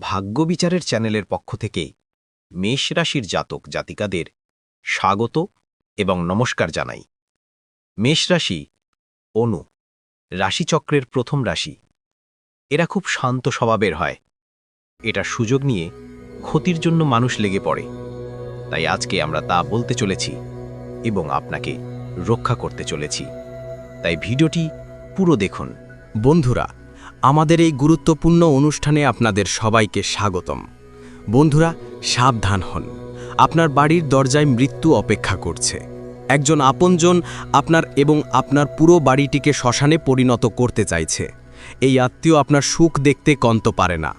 ভাগ্য বিচারের চ্যানেলের পক্ষ থেকে মেষ রাশির জাতক জাতিকাদের স্বাগত এবং নমস্কার জানাই। মেষ রাশি, অনু, রাশিচক্রের প্রথম রাশি। এরা খুব শান্ত স্বভাবের হয়। এটা সুযোগ নিয়ে ক্ষতির জন্য মানুষ লেগে পড়ে। তাই আজকে আমরা তা বলতে চলেছি এবং আপনাকে রক্ষা করতে চলেছি। তাই ভিডিওটি পুরো দেখুন। বন্ধুরা আমাদের এই গুরুত্বপূর্ণ অনুষ্ঠানে আপনাদের সবাইকে স্বাগতম। বন্ধুরা, সাবধান হন। আপনার বাড়ির দরজায় মৃত্যু অপেক্ষা করছে। একজন আপনজন আপনার এবং আপনার পুরো বাড়িটিকে শ্মশানে পরিণত করতে চাইছে। এই আত্মীয় আপনার সুখ দেখতে কন্ত পারে না।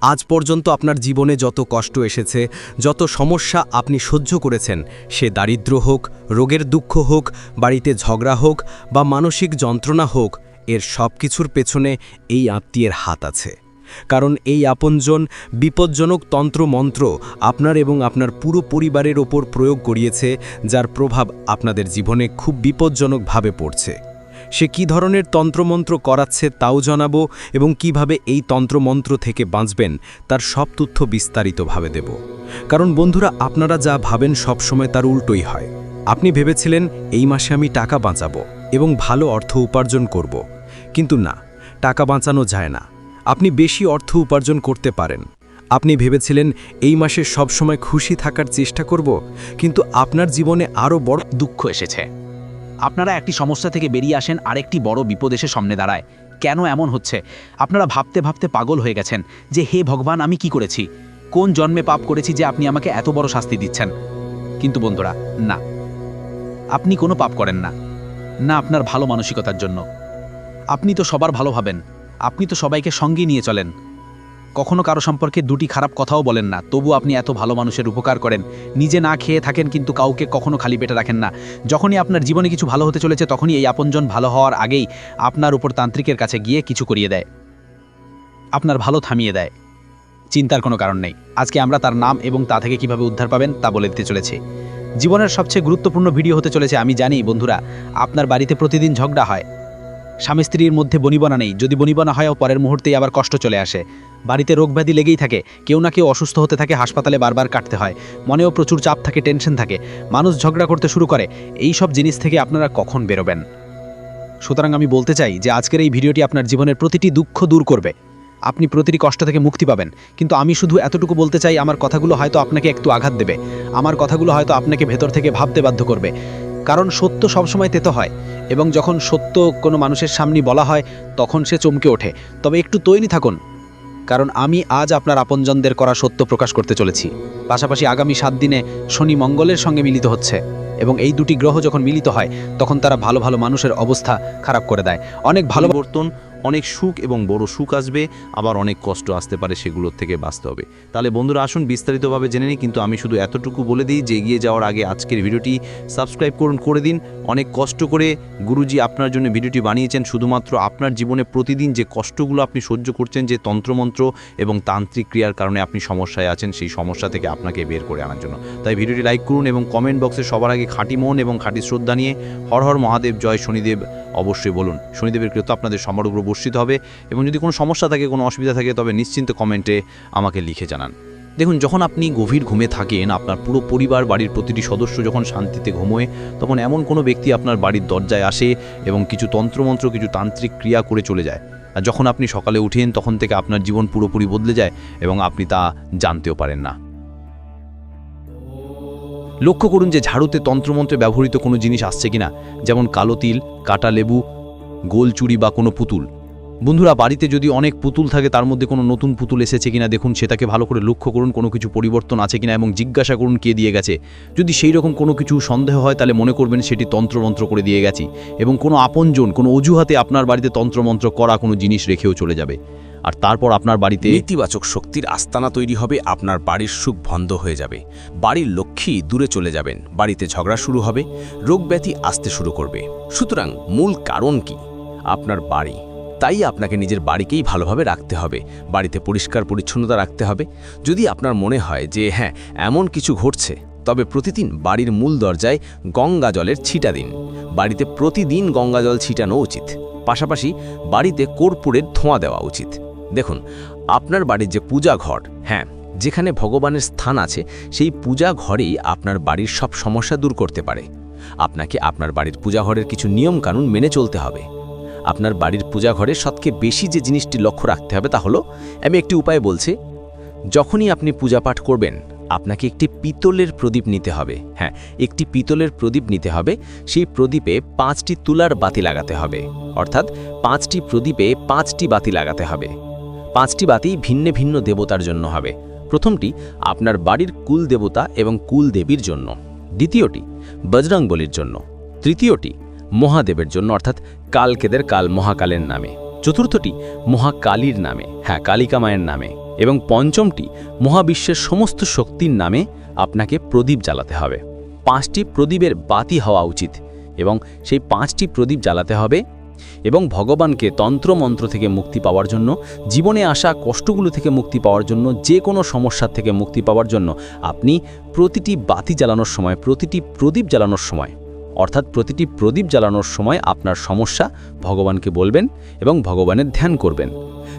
আজ পর্যন্ত আপনার জীবনে যত কষ্ট এসেছে, যত সমস্যা আপনি সহ্য করেছেন, সে দারিদ্র হোক, রোগের দুঃখ হোক, বাড়িতে ঝগড়া হোক বা মানসিক যন্ত্রণা হোক এর সব কিছুর পেছনে এই আত্মীয়ের হাত আছে। কারণ এই আপনজন বিপজ্জনক তন্ত্রমন্ত্র আপনার এবং আপনার পুরো পরিবারের ওপর প্রয়োগ করিয়েছে, যার প্রভাব আপনাদের জীবনে খুব বিপজ্জনকভাবে পড়ছে। সে কি ধরনের তন্ত্রমন্ত্র করাচ্ছে তাও জানাব এবং কীভাবে এই তন্ত্রমন্ত্র থেকে বাঁচবেন তার সব তথ্য বিস্তারিতভাবে দেব। কারণ বন্ধুরা, আপনারা যা ভাবেন সবসময় তার উল্টোই হয়। আপনি ভেবেছিলেন, এই মাসে আমি টাকা বাঁচাবো এবং ভালো অর্থ উপার্জন করব। কিন্তু না, টাকা বাঁচানো যায় না। আপনি বেশি অর্থ উপার্জন করতে পারেন। আপনি ভেবেছিলেন এই মাসে সবসময় খুশি থাকার চেষ্টা করব, কিন্তু আপনার জীবনে আরও বড় দুঃখ এসেছে। আপনারা একটি সমস্যা থেকে বেরিয়ে আসেন, আরেকটি বড় বিপদ এসে সামনে দাঁড়ায়। কেন এমন হচ্ছে? আপনারা ভাবতে ভাবতে পাগল হয়ে গেছেন যে, হে ভগবান, আমি কি করেছি? কোন জন্মে পাপ করেছি যে আপনি আমাকে এত বড় শাস্তি দিচ্ছেন? কিন্তু বন্ধুরা, না। আপনি কোনো পাপ করেন না। না আপনার ভালো মানসিকতার জন্য। আপনি তো সবার ভালো ভাবেন। আপনি তো সবাইকে সঙ্গে নিয়ে চলেন। কখনো কারও সম্পর্কে দুটি খারাপ কথাও বলেন না। তবু আপনি এত ভালো মানুষের উপকার করেন। নিজে না খেয়ে থাকেন কিন্তু কাউকে কখনো খালি পেটে রাখেন না। যখনই আপনার জীবনে কিছু ভালো হতে চলেছে, তখনই এই আপনজন ভালো হওয়ার আগেই আপনার উপর তান্ত্রিকের কাছে গিয়ে কিছু করিয়ে দেয়। আপনার ভালো থামিয়ে দেয়। চিন্তার কোনো কারণ নেই। আজকে আমরা তার নাম এবং তা থেকে কীভাবে উদ্ধার পাবেন তা বলে দিতে চলেছি। জীবনের সবচেয়ে গুরুত্বপূর্ণ ভিডিও হতে চলেছে, আমি জানি, বন্ধুরা। আপনার বাড়িতে প্রতিদিন ঝগড়া হয়। স্বামী স্ত্রীর মধ্যে বনিবনা নেই। যদি বনিবনা হয়ও পরের মুহূর্তেই আবার কষ্ট চলে আসে। বাড়িতে রোগব্যাধি লেগেই থাকে। কেউ না কেউ অসুস্থ হতে থাকে, হাসপাতালে বারবার কাটতে হয়। মনেও প্রচুর চাপ থাকে, টেনশন থাকে। মানুষ ঝগড়া করতে শুরু করে। এই সব জিনিস থেকে আপনারা কখন বেরোবেন? সুতরাং আমি বলতে চাই যে আজকের এই ভিডিওটি আপনার জীবনের প্রতিটি দুঃখ দূর করবে। আপনি প্রতিটি কষ্ট থেকে মুক্তি পাবেন। কিন্তু আমি শুধু এতটুকু বলতে চাই, আমার কথাগুলো হয়তো আপনাকে একটু আঘাত দেবে। আমার কথাগুলো হয়তো আপনাকে ভেতর থেকে ভাবতে বাধ্য করবে। কারণ সত্য সবসময় তেতো হয় এবং যখন সত্য কোনো মানুষের সামনে বলা হয়, তখন সে চমকে ওঠে। তবে একটু তৈরি থাকুন, কারণ আমি আজ আপনার আপনজনদের করা সত্য প্রকাশ করতে চলেছি। পাশাপাশি আগামী সাত দিনে শনি মঙ্গলের সঙ্গে মিলিত হচ্ছে এবং এই দুটি গ্রহ যখন মিলিত হয়, তখন তারা ভালো ভালো মানুষের অবস্থা খারাপ করে দেয়। অনেক ভালো পরিবর্তন অনেক সুখ এবং বড় সুখ আসবে, আবার অনেক কষ্ট আসতে পারে সেগুলোর থেকে বাঁচতে হবে। তাহলে বন্ধুরা আসুন বিস্তারিতভাবে জেনে নিই, কিন্তু আমি শুধু এতটুকু বলে দিই যে এগিয়ে যাওয়ার আগে আজকের ভিডিওটি সাবস্ক্রাইব করুন, করে দিন। অনেক কষ্ট করে গুরুজি আপনার জন্য ভিডিওটি বানিয়েছেন, শুধুমাত্র আপনার জীবনে প্রতিদিন যে কষ্টগুলো আপনি সহ্য করছেন, যে তন্ত্রমন্ত্র এবং তান্ত্রিক ক্রিয়ার কারণে আপনি সমস্যায় আছেন, সেই সমস্যা থেকে আপনাকে বের করে আনার জন্য। তাই ভিডিওটি লাইক করুন এবং কমেন্ট বক্সে সবার আগে খাঁটি মন এবং খাঁটি শ্রদ্ধা নিয়ে হর হর মহাদেব, জয় শনিদেব অবশ্যই বলুন। শনিদেবের কৃত আপনাদের উপর বর্ষিত হবে এবং যদি কোনো সমস্যা থাকে, কোনো অসুবিধা থাকে, তবে নিশ্চিন্ত কমেন্টে আমাকে লিখে জানান। দেখুন, যখন আপনি গভীর ঘুমে থাকেন, আপনার পুরো পরিবার, বাড়ির প্রতিটি সদস্য যখন শান্তিতে ঘুমোয়, তখন এমন কোনো ব্যক্তি আপনার বাড়ির দরজায় আসে এবং কিছু তন্ত্রমন্ত্র, কিছু তান্ত্রিক ক্রিয়া করে চলে যায়। আর যখন আপনি সকালে উঠেন, তখন থেকে আপনার জীবন পুরোপুরি বদলে যায় এবং আপনি তা জানতেও পারেন না। লক্ষ্য করুন যে ঝাড়ুতে তন্ত্রমন্ত্রে ব্যবহৃত কোনো জিনিস আসছে কিনা, যেমন কালো তিল, কাটা লেবু, গোল চুড়ি বা কোনো পুতুল। বন্ধুরা, বাড়িতে যদি অনেক পুতুল থাকে, তার মধ্যে কোনো নতুন পুতুল এসেছে কিনা দেখুন, সেটাকে ভালো করে লক্ষ্য করুন, কোনো কিছু পরিবর্তন আছে কিনা এবং জিজ্ঞাসা করুন কে দিয়ে গেছে। যদি সেই রকম কোনো কিছু সন্দেহ হয়, তাহলে মনে করবেন সেটি তন্ত্রমন্ত্র করে দিয়ে গেছি এবং কোনো আপনজন, কোনো অজুহাতে আপনার বাড়িতে তন্ত্রমন্ত্র করা কোনো জিনিস রেখেও চলে যাবে। আর তারপর আপনার বাড়িতে নেতিবাচক শক্তির আস্তানা তৈরি হবে, আপনার বাড়ির সুখ বন্ধ হয়ে যাবে। বাড়ির লক্ষ্মী দূরে চলে যাবেন, বাড়িতে ঝগড়া শুরু হবে রোগব্যাধি আসতে শুরু করবে। সুতরাং মূল কারণ কি? আপনার বাড়ি। তাই আপনাকে নিজের বাড়িকেই ভালোভাবে রাখতে হবে, বাড়িতে পরিষ্কার পরিচ্ছন্নতা রাখতে হবে। যদি আপনার মনে হয় যে হ্যাঁ এমন কিছু ঘটছে, তবে প্রতিদিন বাড়ির মূল দরজায় গঙ্গা জলের ছিটা দিন। বাড়িতে প্রতিদিন গঙ্গা জল ছিটানো উচিত। পাশাপাশি বাড়িতে কর্পূরের ধোঁয়া দেওয়া উচিত। দেখুন, আপনার বাড়ির যে পূজা ঘর হ্যাঁ যেখানে ভগবানের স্থান আছে, সেই পূজা ঘরেই আপনার বাড়ির সব সমস্যা দূর করতে পারে। আপনাকে আপনার বাড়ির পূজা ঘরের কিছু নিয়ম কানুন মেনে চলতে হবে। আপনার বাড়ির পূজা ঘরে সবচেয়ে বেশি যে জিনিসটি লক্ষ্য রাখতে হবে তা হলো, আমি একটি উপায় বলছি। যখনই আপনি পূজা পাঠ করবেন, আপনাকে একটি পিতলের প্রদীপ নিতে হবে। হ্যাঁ একটি পিতলের প্রদীপ নিতে হবে। সেই প্রদীপে পাঁচটি তুলার বাতি লাগাতে হবে। অর্থাৎ পাঁচটি প্রদীপে পাঁচটি বাতি লাগাতে হবে। পাঁচটি বাতি ভিন্ন ভিন্ন দেবতার জন্য হবে। প্রথমটি আপনার বাড়ির কুল দেবতা এবং কুল দেবীর জন্য। দ্বিতীয়টি বজরংবলির জন্য। তৃতীয়টি মহাদেবের জন্য, অর্থাৎ কালকেদের কাল মহাকালের নামে। চতুর্থটি মহাকালীর নামে হ্যাঁ কালিকা মায়ের নামে। এবং পঞ্চমটি মহাবিশ্বের সমস্ত শক্তির নামে আপনাকে প্রদীপ জ্বালাতে হবে। পাঁচটি প্রদীপের বাতি হওয়া উচিত এবং সেই পাঁচটি প্রদীপ জ্বালাতে হবে এবং ভগবানকে তন্ত্রমন্ত্র থেকে মুক্তি পাওয়ার জন্য, জীবনে আসা কষ্টগুলো থেকে মুক্তি পাওয়ার জন্য যে কোনো সমস্যার থেকে মুক্তি পাওয়ার জন্য, আপনি প্রতিটি বাতি জ্বালানোর সময়, প্রতিটি প্রদীপ জ্বালানোর সময়, অর্থাৎ প্রতিটি প্রদীপ জ্বালানোর সময় আপনার সমস্যা ভগবানকে বলবেন এবং ভগবানের ধ্যান করবেন।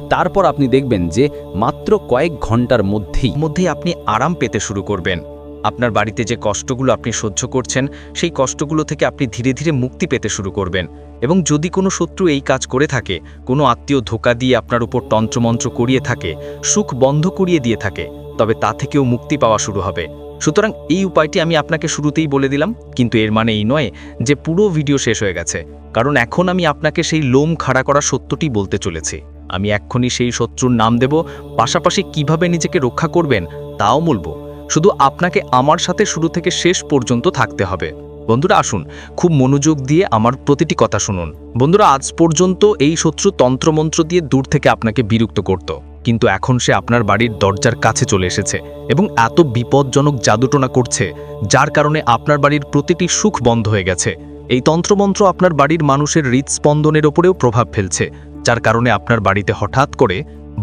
তারপর আপনি দেখবেন যে মাত্র কয়েক ঘণ্টার মধ্যেই মধ্যেই আপনি আরাম পেতে শুরু করবেন। আপনার বাড়িতে যে কষ্টগুলো আপনি সহ্য করছেন, সেই কষ্টগুলো থেকে আপনি ধীরে ধীরে মুক্তি পেতে শুরু করবেন। এবং যদি কোনো শত্রু এই কাজ করে থাকে, কোনো আত্মীয় ধোকা দিয়ে আপনার উপর তন্ত্রমন্ত্র করিয়ে থাকে, সুখ বন্ধ করিয়ে দিয়ে থাকে, তবে তা থেকেও মুক্তি পাওয়া শুরু হবে। সুতরাং এই উপায়টি আমি আপনাকে শুরুতেই বলে দিলাম, কিন্তু এর মানে এই নয় যে পুরো ভিডিও শেষ হয়ে গেছে। কারণ এখন আমি আপনাকে সেই লোম খাড়া করা সত্যটি বলতে চলেছি। আমি এক্ষুনি সেই শত্রুর নাম দেব, পাশাপাশি কীভাবে নিজেকে রক্ষা করবেন, তাও বলব। শুধু আপনাকে আমার সাথে শুরু থেকে শেষ পর্যন্ত থাকতে হবে। বন্ধুরা, আসুন, খুব মনোযোগ দিয়ে আমার প্রতিটি কথা শুনুন। বন্ধুরা, আজ পর্যন্ত এই শত্রু তন্ত্রমন্ত্র দিয়ে দূর থেকে আপনাকে বিরক্ত করত। কিন্তু এখন সে আপনার বাড়ির দরজার কাছে চলে এসেছে এবং এত বিপজ্জনক জাদুটোনা করছে, যার কারণে আপনার বাড়ির প্রতিটি সুখ বন্ধ হয়ে গেছে। এই তন্ত্রমন্ত্র আপনার বাড়ির মানুষের হৃদস্পন্দনের ওপরেও প্রভাব ফেলছে, যার কারণে আপনার বাড়িতে হঠাৎ করে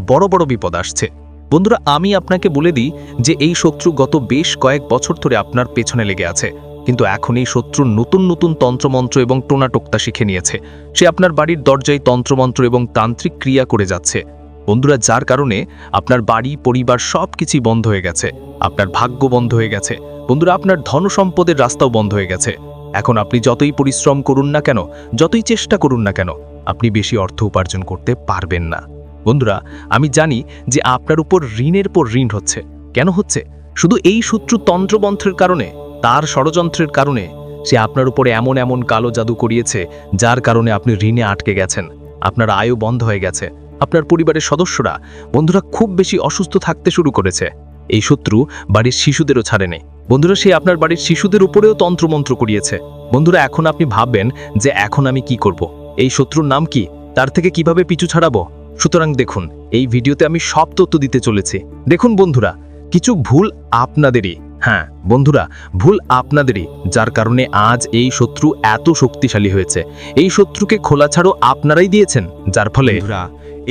বড় বড় বিপদ আসছে। বন্ধুরা, আমি আপনাকে বলে দিই যে এই শত্রু গত বেশ কয়েক বছর ধরে আপনার পেছনে লেগে আছে। কিন্তু এখন এই শত্রু নতুন নতুন তন্ত্রমন্ত্র এবং টোনাটোক্তা শিখে নিয়েছে। সে আপনার বাড়ির দরজায় তন্ত্রমন্ত্র এবং তান্ত্রিক ক্রিয়া করে যাচ্ছে। বন্ধুরা, যার কারণে আপনার বাড়ি, পরিবার সব কিছুই বন্ধ হয়ে গেছে। আপনার ভাগ্য বন্ধ হয়ে গেছে। বন্ধুরা, আপনার ধন সম্পদের রাস্তাও বন্ধ হয়ে গেছে। এখন আপনি যতই পরিশ্রম করুন না কেন, যতই চেষ্টা করুন না কেন, আপনি বেশি অর্থ উপার্জন করতে পারবেন না। বন্ধুরা, আমি জানি যে আপনার উপর ঋণের পর ঋণ হচ্ছে। কেন হচ্ছে? শুধু এই শত্রু তন্ত্রমন্ত্রের কারণে, তার ষড়যন্ত্রের কারণে সে আপনার উপরে এমন এমন কালো জাদু করিয়েছে, যার কারণে আপনি ঋণে আটকে গেছেন। আপনার আয়ও বন্ধ হয়ে গেছে। আপনার পরিবারের সদস্যরা, বন্ধুরা, খুব বেশি অসুস্থ থাকতে শুরু করেছে। এই শত্রু বাড়ির শিশুদেরও ছাড়েনি। বন্ধুরা, সে আপনার বাড়ির শিশুদের উপরেও তন্ত্রমন্ত্র করিয়েছে। বন্ধুরা, এখন আপনি ভাববেন যে এখন আমি কি করব? এই শত্রুর নাম কি? তার থেকে কীভাবে পিছু ছাড়াবো? সুতরাং দেখুন, এই ভিডিওতে আমি সব তথ্য দিতে চলেছি। দেখুন বন্ধুরা, কিছু ভুল আপনাদেরই হ্যাঁ বন্ধুরা, ভুল আপনাদেরই, যার কারণে আজ এই শত্রু এত শক্তিশালী হয়েছে। এই শত্রুকে খোলা ছাড়ো আপনারাই দিয়েছেন, যার ফলে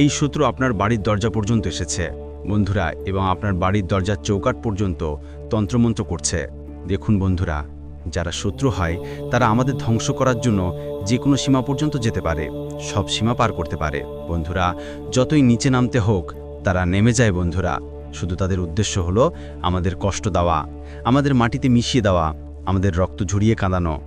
এই শত্রু আপনার বাড়ির দরজা পর্যন্ত এসেছে। বন্ধুরা, এবং আপনার বাড়ির দরজার চৌকাট পর্যন্ত তন্ত্রমন্ত্র করছে। দেখুন বন্ধুরা যারা শত্রু হয়, তারা আমাদের ধ্বংস করার জন্য যে কোনো সীমা পর্যন্ত যেতে পারে, সব সীমা পার করতে পারে। বন্ধুরা, যতই নিচে নামতে হোক, তারা নেমে যায় বন্ধুরা। শুধু তাদের উদ্দেশ্য হলো আমাদের কষ্ট দেওয়া, আমাদের মাটিতে মিশিয়ে দেওয়া, আমাদের রক্ত ঝরিয়ে কাঁদানো।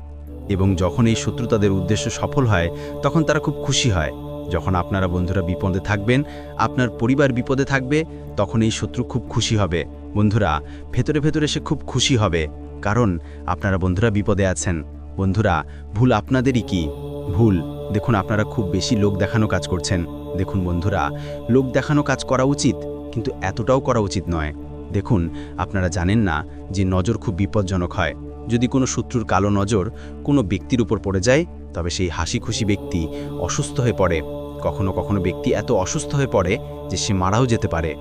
এবং যখন এই শত্রু তাদের উদ্দেশ্য সফল হয়, তখন তারা খুব খুশি হয়। যখন আপনারা বন্ধুরা বিপদে থাকবেন, আপনার পরিবার বিপদে থাকবে, তখন এই শত্রু খুব খুশি হবে। বন্ধুরা, ভেতরে ভেতরে সে খুব খুশি হবে। কারণ আপনারা বন্ধুরা বিপদে আছেন। বন্ধুরা, ভুল আপনাদেরই কি? ভুল। দেখুন, আপনারা খুব বেশি লোক দেখানো কাজ করছেন। দেখুন, বন্ধুরা, লোক দেখানো কাজ করা উচিত, কিন্তু এতটাও করা উচিত নয়। দেখুন, আপনারা জানেন না যে নজর খুব বিপজ্জনক হয়। যদি কোনো শত্রুর কালো নজর কোনো ব্যক্তির উপর পড়ে যায়, তবে সেই হাসি খুশি ব্যক্তি অসুস্থ হয়ে পড়ে। কখনো কখনো ব্যক্তি এত অসুস্থ হয়ে পড়ে যে সে মারাও যেতে পারে।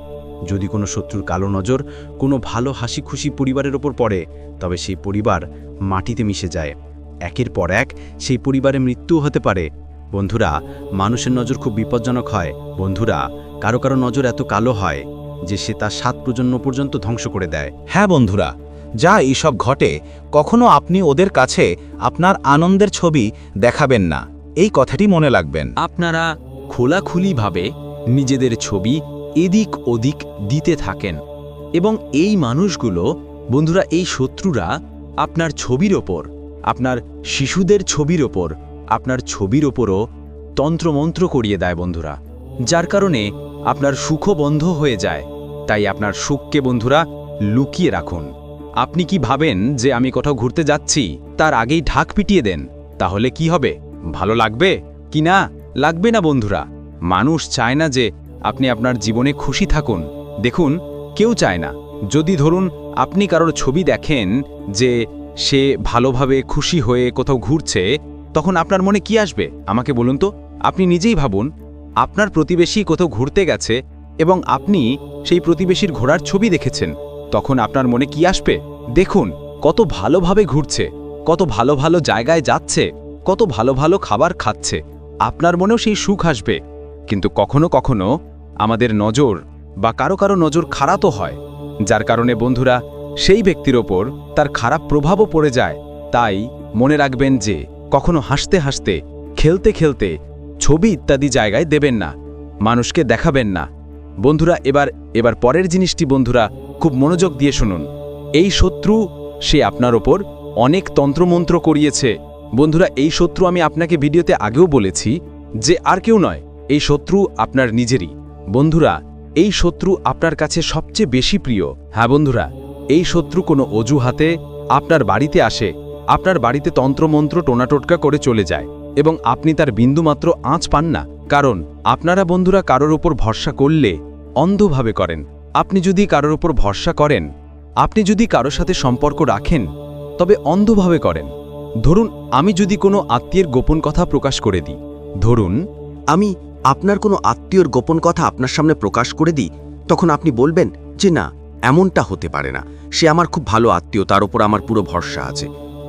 যদি কোনো শত্রুর কালো নজর কোনো ভালো হাসি খুশি পরিবারের ওপর পড়ে তবে সেই পরিবার মাটিতে মিশে যায়। একের পর এক সেই পরিবারে মৃত্যুও হতে পারে। বন্ধুরা মানুষের নজর খুব বিপজ্জনক হয়। বন্ধুরা কারও কারও নজর এত কালো হয় যে সে তার সাত প্রজন্ম পর্যন্ত ধ্বংস করে দেয়। হ্যাঁ বন্ধুরা যা এইসব ঘটে কখনো আপনি ওদের কাছে আপনার আনন্দের ছবি দেখাবেন না। এই কথাটি মনে লাগবেন আপনারা খোলাখুলিভাবে নিজেদের ছবি এদিক ওদিক দিতে থাকেন। এবং এই মানুষগুলো, বন্ধুরা, এই শত্রুরা আপনার ছবির ওপর, আপনার শিশুদের ছবির ওপর, আপনার ছবির ওপরও তন্ত্রমন্ত্র করিয়ে দেয় বন্ধুরা। যার কারণে আপনার সুখও বন্ধ হয়ে যায়। তাই আপনার সুখকে, বন্ধুরা, লুকিয়ে রাখুন। আপনি কি ভাবেন যে আমি কোথাও ঘুরতে যাচ্ছি? তার আগেই ঢাক পিটিয়ে দেন। তাহলে কি হবে? ভালো লাগবে? কি না? লাগবে না, বন্ধুরা। মানুষ চায় না যে আপনি আপনার জীবনে খুশি থাকুন। দেখুন, কেউ চায় না। যদি ধরুন, আপনি কারোর ছবি দেখেন যে সে ভালোভাবে খুশি হয়ে কোথাও ঘুরছে, তখন আপনার মনে কি আসবে? আমাকে বলুন তো। আপনি নিজেই ভাবুন, আপনার প্রতিবেশী কোথাও ঘুরতে গেছে এবং আপনি সেই প্রতিবেশীর ঘোড়ার ছবি দেখেছেন, তখন আপনার মনে কি আসবে? দেখুন, কত ভালোভাবে ঘুরছে, কত ভালো ভালো জায়গায় যাচ্ছে, কত ভালো ভালো খাবার খাচ্ছে। আপনার মনেও সেই সুখ আসবে। কিন্তু কখনো কখনো আমাদের নজর বা কারও কারও নজর খারাপও হয়, যার কারণে বন্ধুরা, সেই ব্যক্তির ওপর তার খারাপ প্রভাবও পড়ে যায়। তাই মনে রাখবেন যে, কখনো হাসতে হাসতে, খেলতে খেলতে ছবি ইত্যাদি জায়গায় দেবেন না, মানুষকে দেখাবেন না। বন্ধুরা, এবার এবার পরের জিনিসটি বন্ধুরা, খুব মনোযোগ দিয়ে শুনুন। এই শত্রু, সে আপনার ওপর অনেক তন্ত্রমন্ত্র করিয়েছে। বন্ধুরা, এই শত্রু আমি আপনাকে ভিডিওতে আগেও বলেছি যে, আর কেউ নয়, এই শত্রু আপনার নিজেরই। বন্ধুরা, এই শত্রু আপনার কাছে সবচেয়ে বেশি প্রিয়। হ্যাঁ বন্ধুরা, এই শত্রু কোনো অজুহাতে আপনার বাড়িতে আসে, আপনার বাড়িতে তন্ত্রমন্ত্র টোনাটোটকা করে চলে যায়, এবং আপনি তার বিন্দুমাত্র আঁচ পান না। কারণ, আপনারা বন্ধুরা কারোর ওপর ভরসা করলে অন্ধভাবে করেন। আপনি যদি কারোর ওপর ভরসা করেন, আপনি যদি কারোর সাথে সম্পর্ক রাখেন, তবে অন্ধভাবে করেন। ধরুন, আমি যদি কোনো আত্মীয়ের গোপন কথা প্রকাশ করে দিই। ধরুন, আমি আপনার কোনো আত্মীয়র গোপন কথা আপনার সামনে প্রকাশ করে দিই, তখন আপনি বলবেন যে না, এমনটা হতে পারে না। সে আমার খুব ভালো আত্মীয়, তার ওপর আমার পুরো ভরসা আছে।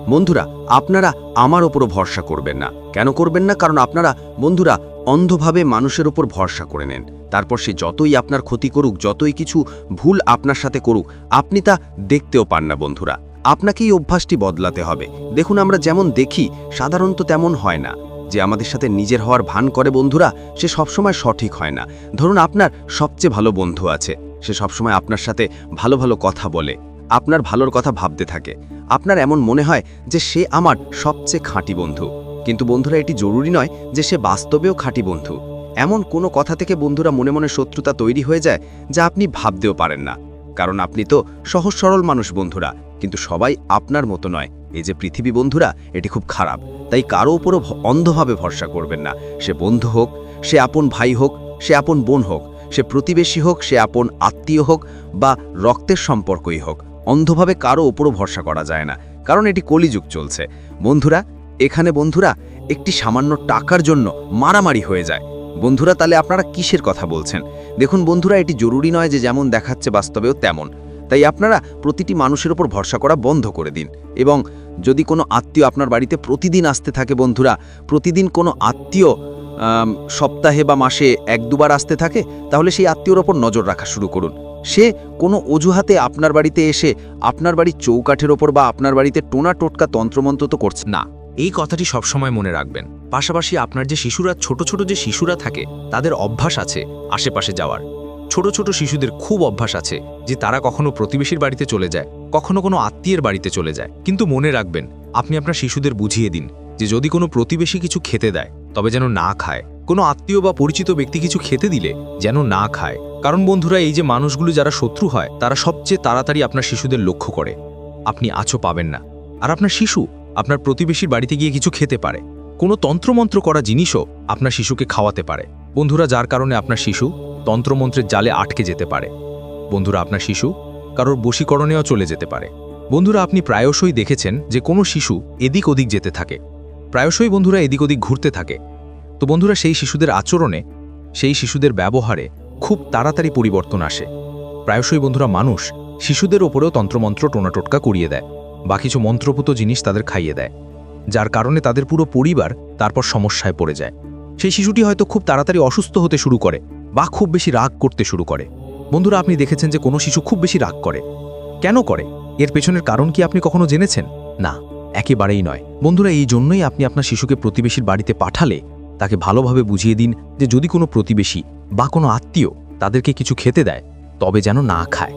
বন্ধুরা, আপনারা আমার ওপরও ভরসা করবেন না। কেন করবেন না? কারণ আপনারা, বন্ধুরা, অন্ধভাবে মানুষের ওপর ভরসা করে নেন। তারপর সে যতই আপনার ক্ষতি করুক, যতই কিছু ভুল আপনার সাথে করুক, আপনি তা দেখতেও পান না, বন্ধুরা। আপনাকেই অভ্যাসটি বদলাতে হবে। দেখুন, আমরা যেমন দেখি, সাধারণত তেমন হয় না। যে আমাদের সাথে নিজের হওয়ার ভান করে বন্ধুরা, সে সবসময় সঠিক হয় না। ধরুন আপনার সবচেয়ে ভালো বন্ধু আছে, সে সবসময় আপনার সাথে ভালো ভালো কথা বলে, আপনার ভালোর কথা ভাবতে থাকে। আপনার এমন মনে হয় যে সে আমার সবচেয়ে খাঁটি বন্ধু। কিন্তু বন্ধুরা, এটি জরুরি নয় যে সে বাস্তবেও খাঁটি বন্ধু। এমন কোনো কথা থেকে বন্ধুরা মনে মনে শত্রুতা তৈরি হয়ে যায় যা আপনি ভাবতেও পারেন না। কারণ আপনি তো সহজ সরল মানুষ বন্ধুরা, কিন্তু সবাই আপনার মতো নয়। এই যে পৃথিবী বন্ধুরা, এটি খুব খারাপ। তাই কারও উপরও অন্ধভাবে ভরসা করবেন না। সে বন্ধু হোক, সে আপন ভাই হোক, সে আপন বোন হোক, সে প্রতিবেশী হোক, সে আপন আত্মীয় হোক বা রক্তের সম্পর্কই হোক, অন্ধভাবে কারও ওপরও ভরসা করা যায় না। কারণ এটি কলিযুগ চলছে। বন্ধুরা, এখানে বন্ধুরা, একটি সামান্য টাকার জন্য মারামারি হয়ে যায়। বন্ধুরা, তাহলে আপনারা কিসের কথা বলছেন? দেখুন বন্ধুরা, এটি জরুরি নয় যে যেমন দেখাচ্ছে বাস্তবেও তেমন। তাই আপনারা প্রতিটি মানুষের ওপর ভরসা করা বন্ধ করে দিন। এবং যদি কোনো আত্মীয় আপনার বাড়িতে প্রতিদিন আসতে থাকে বন্ধুরা, প্রতিদিন কোনো আত্মীয় সপ্তাহে বা মাসে এক দুবার আসতে থাকে, তাহলে সেই আত্মীয়র ওপর নজর রাখা শুরু করুন। সে কোনো অজুহাতে আপনার বাড়িতে এসে আপনার বাড়ির চৌকাঠের ওপর বা আপনার বাড়িতে টোনা টোটকা তন্ত্রমন্ত্র তো করছে না। এই কথাটি সবসময় মনে রাখবেন। পাশাপাশি আপনার যে শিশুরা, ছোট ছোট যে শিশুরা থাকে, তাদের অভ্যাস আছে আশেপাশে যাওয়ার। ছোট ছোট শিশুদের খুব অভ্যাস আছে যে তারা কখনো প্রতিবেশীর বাড়িতে চলে যায়, কখনো কোনো আত্মীয়ের বাড়িতে চলে যায়। কিন্তু মনে রাখবেন, আপনি আপনার শিশুদের বুঝিয়ে দিন যে যদি কোনো প্রতিবেশী কিছু খেতে দেয়, তবে যেন না খায়। কোনো আত্মীয় বা পরিচিত ব্যক্তি কিছু খেতে দিলে যেন না খায়। কারণ বন্ধুরা, এই যে মানুষগুলো যারা শত্রু হয়, তারা সবচেয়ে তাড়াতাড়ি আপনার শিশুদের লক্ষ্য করে। আপনি আছো পাবেন না। আর আপনার শিশু, আপনার প্রতিবেশীর বাড়িতে গিয়ে কিছু খেতে পারে। কোনো তন্ত্রমন্ত্র করা জিনিসও আপনার শিশুকে খাওয়াতে পারে। বন্ধুরা, যার কারণে আপনার শিশু তন্ত্রমন্ত্রের জালে আটকে যেতে পারে। বন্ধুরা, আপনার শিশু কারোর বশীকরণেও চলে যেতে পারে। বন্ধুরা, আপনি প্রায়শই দেখেছেন যে কোনো শিশু এদিক ওদিক যেতে থাকে। প্রায়শই বন্ধুরা এদিক ওদিক ঘুরতে থাকে। তো বন্ধুরা, সেই শিশুদের আচরণে, সেই শিশুদের ব্যবহারে খুব তাড়াতাড়ি পরিবর্তন আসে। প্রায়শই বন্ধুরা, মানুষ শিশুদের ওপরেও তন্ত্রমন্ত্র টোনাটোটকা করিয়ে দেয় বা কিছু মন্ত্রপুত জিনিস তাদের খাইয়ে দেয়, যার কারণে তাদের পুরো পরিবার তারপর সমস্যায় পড়ে যায়। সেই শিশুটি হয়তো খুব তাড়াতাড়ি অসুস্থ হতে শুরু করে বা খুব বেশি রাগ করতে শুরু করে। বন্ধুরা, আপনি দেখেছেন যে কোনো শিশু খুব বেশি রাগ করে। কেন করে? এর পেছনের কারণ কি আপনি কখনো জেনেছেন? না, একেবারেই নয়। বন্ধুরা, এই জন্যই আপনি আপনার শিশুকে প্রতিবেশীর বাড়িতে পাঠালে তাকে ভালোভাবে বুঝিয়ে দিন যে যদি কোনো প্রতিবেশী বা কোনো আত্মীয় তাদেরকে কিছু খেতে দেয়, তবে যেন না খায়।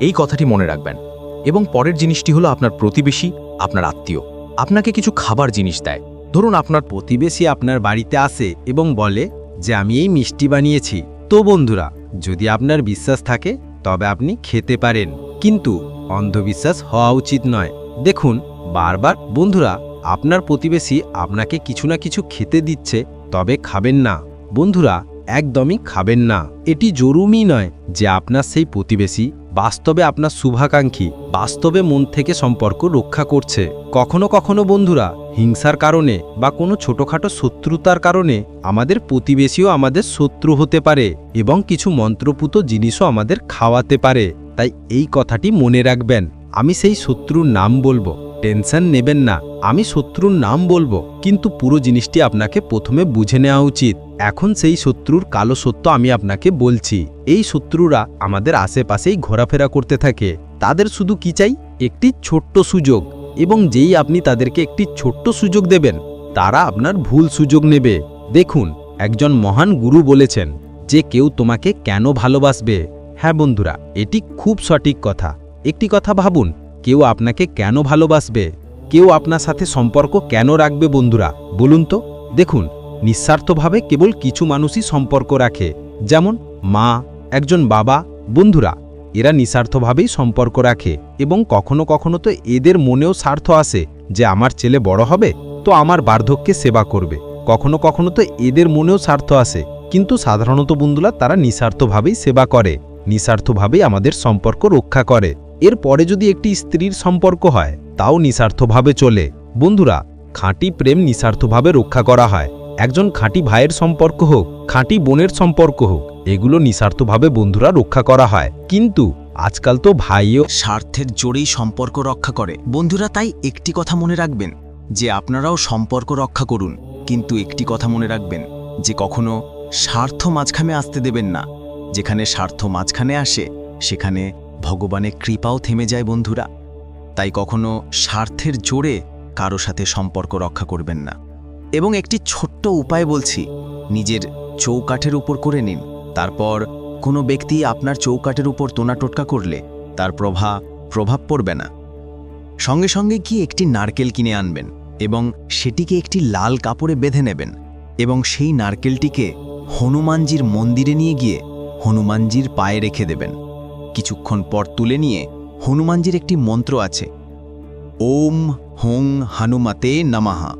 এই কথাটি মনে রাখবেন। এবং পরের জিনিসটি হলো আপনার প্রতিবেশী, আপনার আত্মীয়। আপনাকে কিছু খাবার জিনিস দেয়। ধরুন, আপনার প্রতিবেশী আপনার বাড়িতে আসে এবং বলে যে আমি এই মিষ্টি বানিয়েছি। তো বন্ধুরা, যদি আপনার বিশ্বাস থাকে, তবে আপনি খেতে পারেন। কিন্তু অন্ধবিশ্বাস হওয়া উচিত নয়। দেখুন, বারবার, বন্ধুরা, আপনার প্রতিবেশী আপনাকে কিছু না কিছু খেতে দিচ্ছে, তবে খাবেন না। বন্ধুরা, একদমই খাবেন না। এটি জরুরি নয় যে আপনার সেই প্রতিবেশী বাস্তবে আপনার শুভাকাঙ্ক্ষী বাস্তবে মন থেকে সম্পর্ক রক্ষা করছে। কখনো কখনো বন্ধুরা, হিংসার কারণে বা কোনো ছোটখাটো শত্রুতার কারণে আমাদের প্রতিবেশীও আমাদের শত্রু হতে পারে এবং কিছু মন্ত্রপুত জিনিসও আমাদের খাওয়াতে পারে। তাই এই কথাটি মনে রাখবেন, আমি সেই শত্রুর নাম বলব, টেনশন নেবেন না, আমি শত্রুর নাম বলব, কিন্তু পুরো জিনিসটি আপনাকে প্রথমে বুঝে নেওয়া উচিত। এখন সেই শত্রুর কালো সত্য আমি আপনাকে বলছি। এই শত্রুরা আমাদের আশেপাশেই ঘোরাফেরা করতে থাকে। তাদের শুধু কি চাই? একটি ছোট্ট সুযোগ। এবং যেই আপনি তাদেরকে একটি ছোট্ট সুযোগ দেবেন, তারা আপনার ভুল সুযোগ নেবে। দেখুন, একজন মহান গুরু বলেছেন যে কেউ তোমাকে কেন ভালোবাসবে? হ্যাঁ বন্ধুরা, এটি খুব সঠিক কথা। একটি কথা ভাবুন, কেউ আপনাকে কেন ভালোবাসবে? কেউ আপনার সাথে সম্পর্ক কেন রাখবে বন্ধুরা? বলুন তো। দেখুন নিঃস্বার্থভাবে কেবল কিছু মানুষই সম্পর্ক রাখে। যেমন, মা, একজন বাবা, বন্ধুরা। এরা নিঃস্বার্থভাবেই সম্পর্ক রাখে এবং কখনো কখনো তো এদের মনেও স্বার্থ আসে যে, আমার ছেলে বড় হবে, তো আমার বার্ধক্যে সেবা করবে। কখনো কখনো তো এদের মনেও স্বার্থ আসে। কিন্তু সাধারণত বন্ধুরা তারা নিঃস্বার্থভাবেই সেবা করে, নিঃস্বার্থভাবেই আমাদের সম্পর্ক রক্ষা করে। এর পরে যদি একটি স্ত্রীর সম্পর্ক হয়, তাও নিঃস্বার্থভাবে চলে। বন্ধুরা, খাঁটি প্রেম নিঃস্বার্থভাবে রক্ষা করা হয়। একজন খাঁটি ভাইয়ের সম্পর্ক হোক, খাঁটি বোনের সম্পর্ক হোক, এগুলো নিঃস্বার্থভাবে বন্ধুরা রক্ষা করা হয়। কিন্তু আজকাল তো ভাইও স্বার্থের জোরেই সম্পর্ক রক্ষা করে। বন্ধুরা, তাই একটি কথা মনে রাখবেন, যে আপনারাও সম্পর্ক রক্ষা করুন। কিন্তু একটি কথা মনে রাখবেন, যে কখনো স্বার্থ মাঝখানে আসতে দেবেন না। যেখানে স্বার্থ মাঝখানে আসে, সেখানে ভগবানের কৃপাও থেমে যায় বন্ধুরা। তাই কখনো স্বার্থের জোরে কারও সাথে সম্পর্ক রক্ষা করবেন না। এবং একটি ছোট্ট উপায় বলছি, নিজের চৌকাঠের উপর করে নিন। তারপর কোনো ব্যক্তি আপনার চৌকাঠের উপর তোনা টোটকা করলে তার প্রভা, প্রভাব পড়বে না। সঙ্গে সঙ্গে কি একটি নারকেল কিনে আনবেন এবং সেটিকে একটি লাল কাপড়ে বেঁধে নেবেন এবং সেই নারকেলটিকে হনুমানজির মন্দিরে নিয়ে গিয়ে হনুমানজির পায়ে রেখে দেবেন। কিছুক্ষণ পর তুলে নিয়ে হনুমানজির একটি মন্ত্র আছে, ওম হোং হানুমাতে নামাহা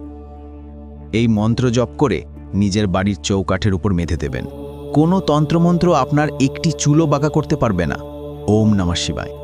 এই মন্ত্র জপ করে নিজের বাড়ির চৌকাঠের উপর মেধে দেবেন। কোনো তন্ত্রমন্ত্র আপনার একটি চুলো বাঁকা করতে পারবে না। ওম নমঃ শিবায়।